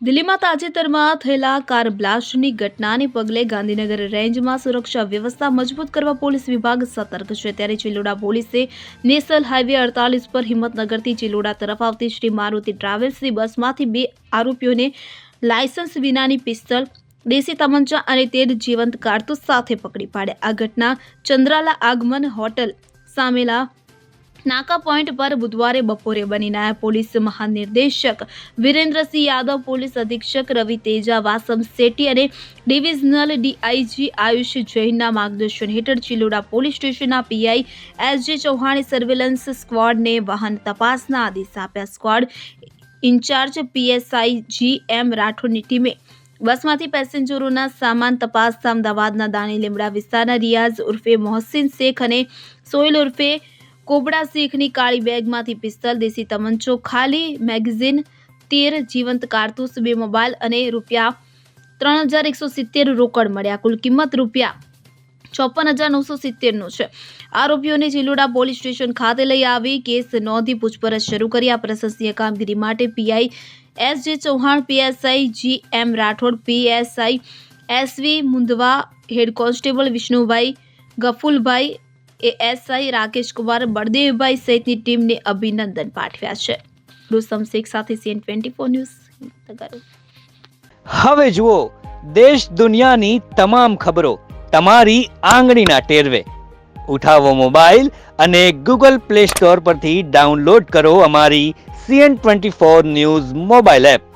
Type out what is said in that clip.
દિલ્હીમાં તાજેતરમાં થયેલા કાર બ્લાસ્ટની ઘટનાને પગલે ગાંધીનગર રેન્જમાં સુરક્ષા વ્યવસ્થા મજબૂત કરવા પોલીસ વિભાગ સતર્ક છે. ત્યારે ચિલોડા પોલીસે નેશનલ હાઈવે અડતાલીસ પર હિંમતનગરથી ચિલોડા તરફ આવતી શ્રી મારુતિ ટ્રાવેલ્સની બસમાંથી બે આરોપીઓને લાયસન્સ વિનાની પિસ્તલ, દેશી તમંચા અને તેર જીવંત કારતૂસ સાથે પકડી પાડ્યા. આ ઘટના ચંદ્રાલા આગમન હોટલ સામેલા નાકા પોઈન્ટ પર બુધવારે બપોરે બની નાયબ પોલીસ મહાનિર્દેશક વિરેન્દ્રસિંહ યાદવ પોલીસ અધિક્ષક રવિ તેજા વાસમ શેટ્ટી અને ડિવિઝનલ ડીઆઈજી આયુષ જૈનના માર્ગદર્શન હેઠળ ચિલોડા પોલીસ સ્ટેશનના પીઆઈ એસ જે ચૌહાણે સર્વેલન્સ સ્ક્વોડને વાહન તપાસના આદેશ આપ્યા squad incharge PSI G M રાઠોડની ટીમે બસમાંથી પેસેન્જરોના સામાન તપાસતા અમદાવાદના દાણી લીમડા વિસ્તારના રિયાઝ ઉર્ફે મોહસિન શેખ અને સોયલ ઉર્ફે કોબડા શેખની કાળી બેગમાંથી પિસ્તલ, દેશી તમંચો, ખાલી મેગઝીન, તેર જીવંત કારતૂસ, બે મોબાઈલ અને રૂપિયા ત્રણ હજાર એકસો સિત્તેર રોકડ મળ્યા. કુલ કિંમત રૂપિયા ચોપન હજાર નવસો સિત્તેરનો છે. આરોપીઓને ચિલોડા પોલીસ સ્ટેશન ખાતે લઈ આવી કેસ નોંધી પૂછપરછ શરૂ કરી. આ પ્રશંસનીય કામગીરી માટે P I S J Chauhan, P S I G M Rathod, P S I S V Mundva head constable Vishnubhai Gafulbhai A S I Rakesh Kumar Baldevbhai સહિતની ટીમને અભિનંદન પાઠવ્યા છે. રૂસમ શેખ સાથે સીએન ટ્વેન્ટી ફોર ન્યૂઝ હવે જુઓ, દેશ દુનિયાની તમામ ખબરો તમારી આંગળીના ટેરવે. ઉઠાવો મોબાઈલ અને ગૂગલ પ્લે સ્ટોર પરથી ડાઉનલોડ કરો અમારી C N twenty four news mobile app.